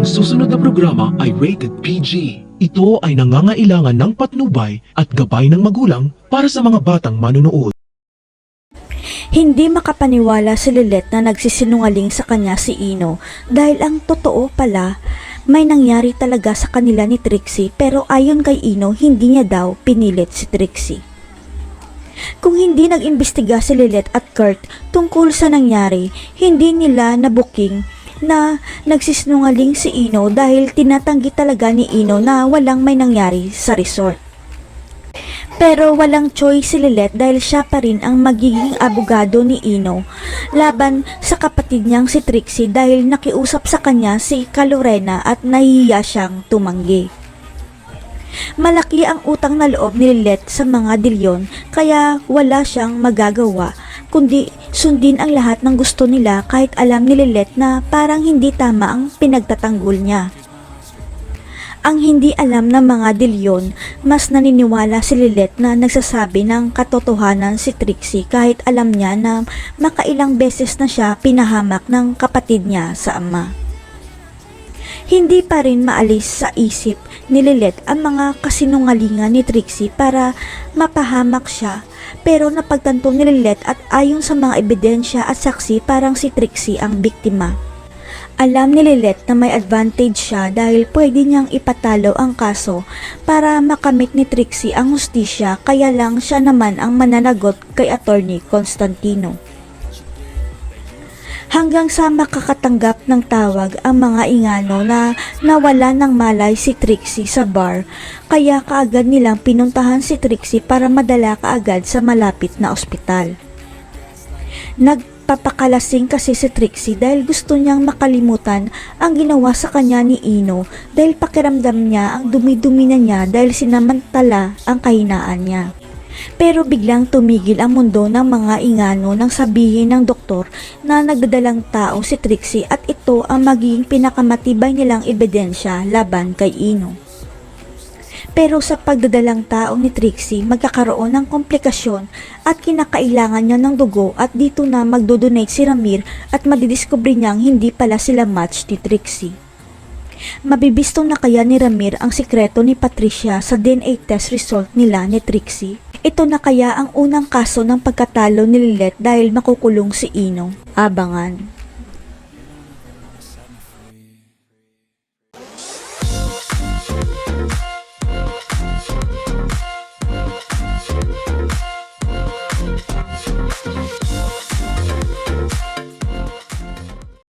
Ang susunod na programa ay rated PG. Ito ay nangangailangan ng patnubay at gabay ng magulang para sa mga batang manunood. Hindi makapaniwala si Lilet na nagsisinungaling sa kanya si Ino dahil ang totoo pala may nangyari talaga sa kanila ni Trixie pero ayon kay Ino hindi niya daw pinilit si Trixie. Kung hindi nag-imbestiga si Lilet at Kurt tungkol sa nangyari, hindi nila nabuking na nagsisinungaling si Ino dahil tinatanggi talaga ni Ino na walang may nangyari sa resort. Pero walang choice si Lilet dahil siya pa rin ang magiging abogado ni Ino laban sa kapatid niyang si Trixie dahil nakiusap sa kanya si Calorena at nahihiya siyang tumanggi. Malaki ang utang na loob ni Lilet sa mga dilyon kaya wala siyang magagawa kundi sundin ang lahat ng gusto nila kahit alam ni Lilet na parang hindi tama ang pinagtatanggol niya. Ang hindi alam ng mga dilyon, mas naniniwala si Lilet na nagsasabi ng katotohanan si Trixie kahit alam niya na makailang beses na siya pinahamak ng kapatid niya sa ama. Hindi pa rin maalis sa isip ni Lilet ang mga kasinungalingan ni Trixie para mapahamak siya pero napagtanto ni Lilet at ayon sa mga ebidensya at saksi parang si Trixie ang biktima. Alam ni Lilet na may advantage siya dahil pwede niyang ipatalo ang kaso para makamit ni Trixie ang hustisya kaya lang siya naman ang mananagot kay Attorney Constantino. Hanggang sa makakatanggap ng tawag ang mga ingano na nawala ng malay si Trixie sa bar kaya kaagad nilang pinuntahan si Trixie para madala kaagad sa malapit na ospital. Nagpapakalasing kasi si Trixie dahil gusto niyang makalimutan ang ginawa sa kanya ni Ino dahil pakiramdam niya ang dumi-dumi na niya dahil sinamantala ang kahinaan niya. Pero biglang tumigil ang mundo ng mga ingano nang sabihin ng doktor na nagdadalang tao si Trixie at ito ang magiging pinakamatibay nilang ebidensya laban kay Ino. Pero sa pagdadalang tao ni Trixie, magkakaroon ng komplikasyon at kinakailangan niya ng dugo at dito na magdodonate si Ramir at madidiscover niyang hindi pala sila match ni Trixie. Mabibistong na kaya ni Ramir ang sikreto ni Patricia sa DNA test result nila ni Trixie? Ito na kaya ang unang kaso ng pagkatalo ni Lilet dahil makukulong si Ino? Abangan.